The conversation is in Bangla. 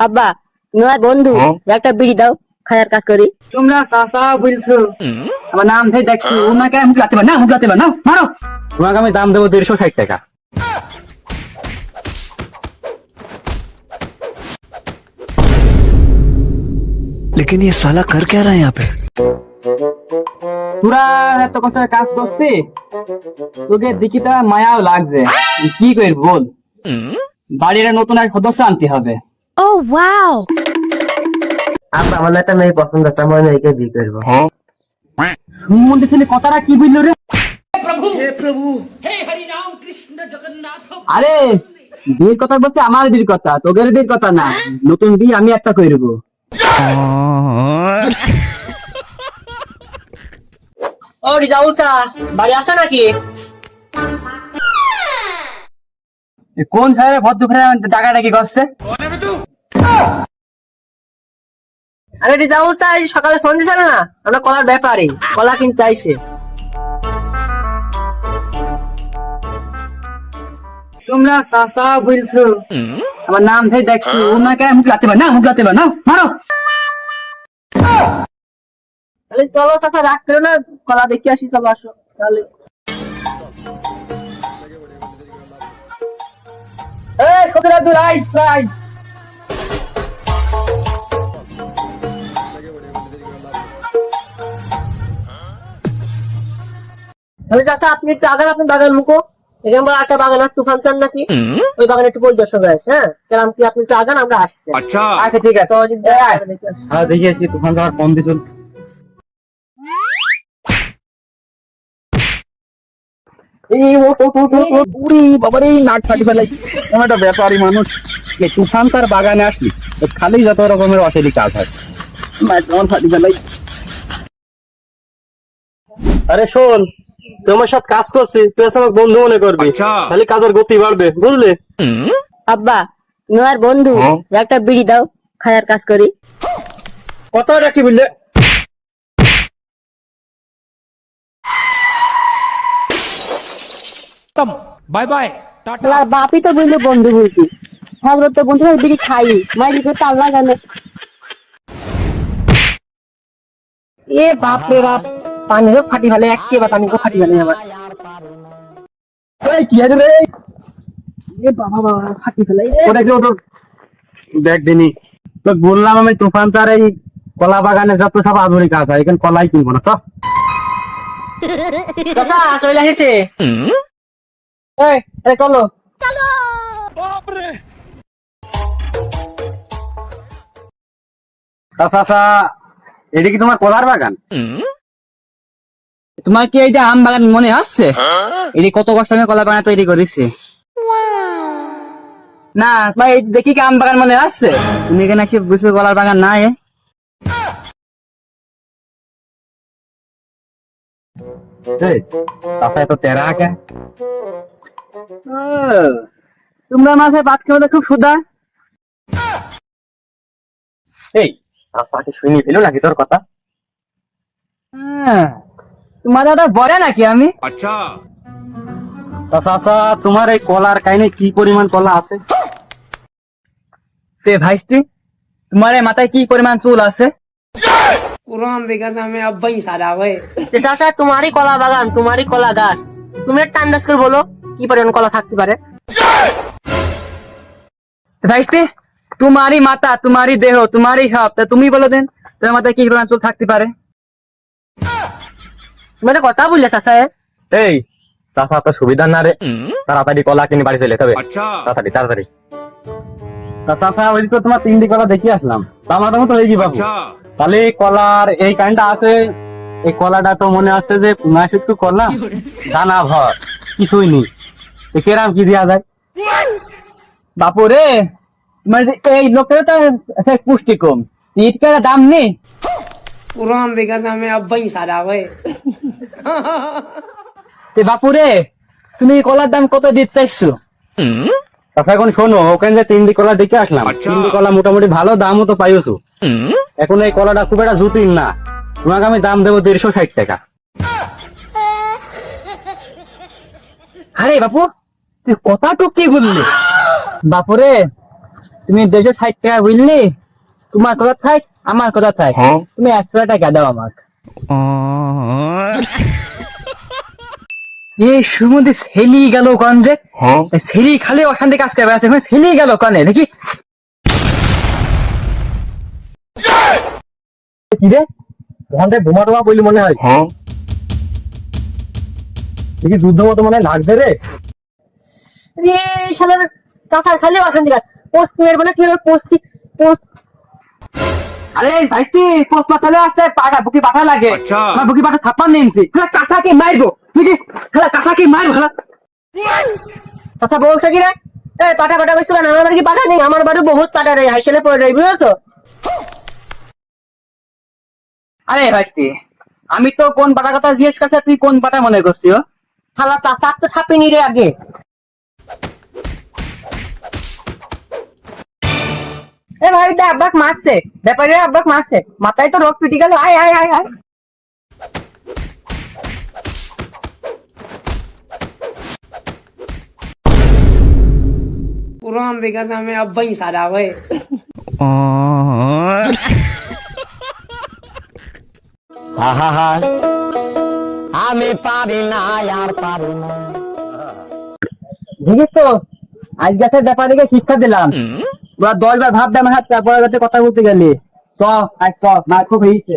আব্বা তোমার বন্ধু একটা বিড়ি দাও খায়ার কাজ করি তোমরা চাচা বলছো আমার নাম ধরে দেখছি ওনাকে মুখ লাতে না মুখ লাতে না মারো তোমাকে আমি দাম দেবো দেড়শো ষাট টাকা लेकिन ये साला कर क्या रहा है यहाँ पे তোরা এত কষ্ট করে কাজ করছি তোকে দেখি তো মায়াও লাগছে কি করি বল বাড়ির নতুন এক সদস্য আনতে হবে Oh, wow. আব্বা আমার একটা মেয়ে পছন্দ আছে মেয়েকে বিয়ে করব। ছেলে কথাটা কি বুঝলো রে? আরে বিয়ের কথা বলছে আমার বিয়ের কথা তোদের বিয়ের কথা না। নতুন বিয়ে আমি একটা করব ও রিজাউল বাড়ি আসো নাকি? কোন ছাড়ে ভদ্র ফেরে টাকা টাকি করছে আরে রিজাউল চা এই সকালে ফোন দিছিল না? আমরা কলার ব্যাপারে কলা কিনতে আইছে তোমরা চাচা বলছো আমার নাম ধরে দেখছি ওনাকে মুখ লাতে না মুখ লাতে না মারো। তাহলে চলো চাচা রাগ করো না কলা দেখে আসি চলো আসো তাহলে। এই সতীর আব্দুল আই আই আপনি একটু আগান আপনি বাগান মুখো। এখানে বড় একটা বাগান আছে তুফান চান নাকি? ওই বাগানে একটু পরিদর্শক আছে হ্যাঁ? কেরাম কি আপনি একটু আগান আমরা আসছি। আচ্ছা। ঠিক আছে। আসি। হ্যাঁ। দেখি আসি তুফান সাহার ফোন আমি একটা ব্যাপারী মানুষ। তুফান স্যার বাগানে আসলি তো খালি যত রকমের অশালী কাজ হয়। আরে শোন তোমার সব কাজ করছি তুই আমার বন্ধু মনে করবি। আচ্ছা। তাহলে কাজের গতি বাড়বে বুঝলি? আব্বা নোয়ার বন্ধু একটা বিড়ি দাও খাওয়ার কাজ করি। কত রাখি বললে বাই বাই টাটা। বাপি তো বলল বন্ধু বলছি। হ্যাঁ তো বন্ধু বিড়ি খাই। মাইরি করতে তাল জানে এ বাপ রে বাপ। পানি হোক ফাটি ফেলে একেবারে পানি হোক ফাটি ফেলে আমার এই কি আছে রে? এ বাবা বাবা ফাটি ফেলে। ওটা কি ওটা দেখ দিনি। তো বললাম আমি তুফান স্যার এই কলা বাগানে যত সব আধুরি কাজ হয় এখানে কলাই কিনবো না সব চাচা চলে আসিছে। এই এই চলো। চাচা এটা কি তোমার কলার বাগান? তোমার কি এইটা আম বাগান মনে আসছে? এটি কত কষ্ট আমি কলা বাগান তৈরি করেছে। না তোমার এই দেখি কি আম বাগান মনে আসছে? তুমি এখানে এসে বুঝছ কলার বাগান নাই তেরা কে তোমরা মাঝে ভাত খেতে খুব সুদা। এই শুনি পেল নাকি তোর কথা? হ্যাঁ, তোমার দাদা বলে নাকি আমি? তা চাচা তোমার এই কলার কাহিনী কি পরিমাণ কলা আছে? তে ভাইস্তি তোমার এই মাথায় কি পরিমাণ চুল আছে? এ চাচা তোমারই কলা বাগান তোমারই কলা গাছ। তুমি একটা আন্দাজ করে বলো কি পরিমাণ কলা থাকতে পারে? তে ভাইস্তি তোমারই মাথা তোমারই দেহ তোমারই সব তা তুমি বলে দেন তোমার মাথায় কি পরিমাণ চুল থাকতে পারে? মানে কথা বললে চাষা এই চাষা তো সুবিধা না রে তাড়াতাড়ি কলা কিনে বাড়ি চলে তবে। তাড়াতাড়ি তাড়াতাড়ি। চাষা ওই তো তোমার তিনটি কলা দেখি আসলাম। আমার মতো হয়ে কলার এই কানটা আছে এই কলাটা তো মনে আছে যে মাস একটু কলা দানা ভর কিছুই নেই কেরাম কি দিয়া যায়? বাপুরে মানে এই লোকের তো পুষ্টি কম ইট দাম নেই পুরান দেখা আমি আব্বাই সারা বাপুরে তুমি কলার দাম কত দিতে চাইছো? এখন শোনো ওখানে যে তিনটি দেখে আসলাম। আচ্ছা। তিনটি কলা মোটামুটি ভালো দামও তো পাইছো এখন এই কলাটা খুব একটা জুতির না। তোমাকে আমি দাম দেবো দেড়শো ষাট টাকা। আরে বাপু তুই কথাটো কি বুঝলি বাপুরে তুমি দেড়শো ষাট টাকা বুঝলি তোমার কথা থাক আমার কথা থাক। হ্যাঁ। তুমি একশো টাকা দাও আমাকে। এই সুমন্দি ছেলি গেল কন রে ছেলি খালি ওখান থেকে কাজ করে আছে ছেলি গেল কনে? দেখি। কি রে? ওখানটায় বোমা টোমা বলি মনে হয়? দেখি যুদ্ধ মতো মনে হয় লাগবে রে। রে শালার চাচা খালি ওখান থেকে পোস্ট মেরবো না কি হবে পোস্ট পোস্ট আরে ভাইস্তি পোস্ট পাঠালে আসতে পাঠা বুকি পাঠা লাগে। আমার বুকি পাঠা ছাপ্পান্ন ইঞ্চি। খালা কাঁচাকে মারবো। দেখি খালা কাঁচাকে মারবো খালা। চাচা বলছে কি রে? এই পাটা পাটা কইছো না আমার বাড়ি কি পাটা নেই? আমার বাড়ি বহুত পাটা রে হাইসেলে পড়ে রই বুঝছ? আরে ভাইস্তি আমি তো কোন পাটা কথা জিজ্ঞেস করছে তুই কোন পাটা মনে করছিস শালা চাচা তো ছাপিনি রে আগে। এ ভাই দা আব্বাক মারছে ব্যাপারে আব্বাক মারছে মাথায় তো রোগ পিটি গেল আয় আয় আয় আয় कुरान देखा था मैं अब ही सारा हुए দেখিস তো আজ গেছে ব্যাপারীকে শিক্ষা দিলাম ওরা দশ বার ভাব দেয় আমার হাত, তারপরে কথা বলতে গেলি। তো আর তো মার খুব হয়েছে।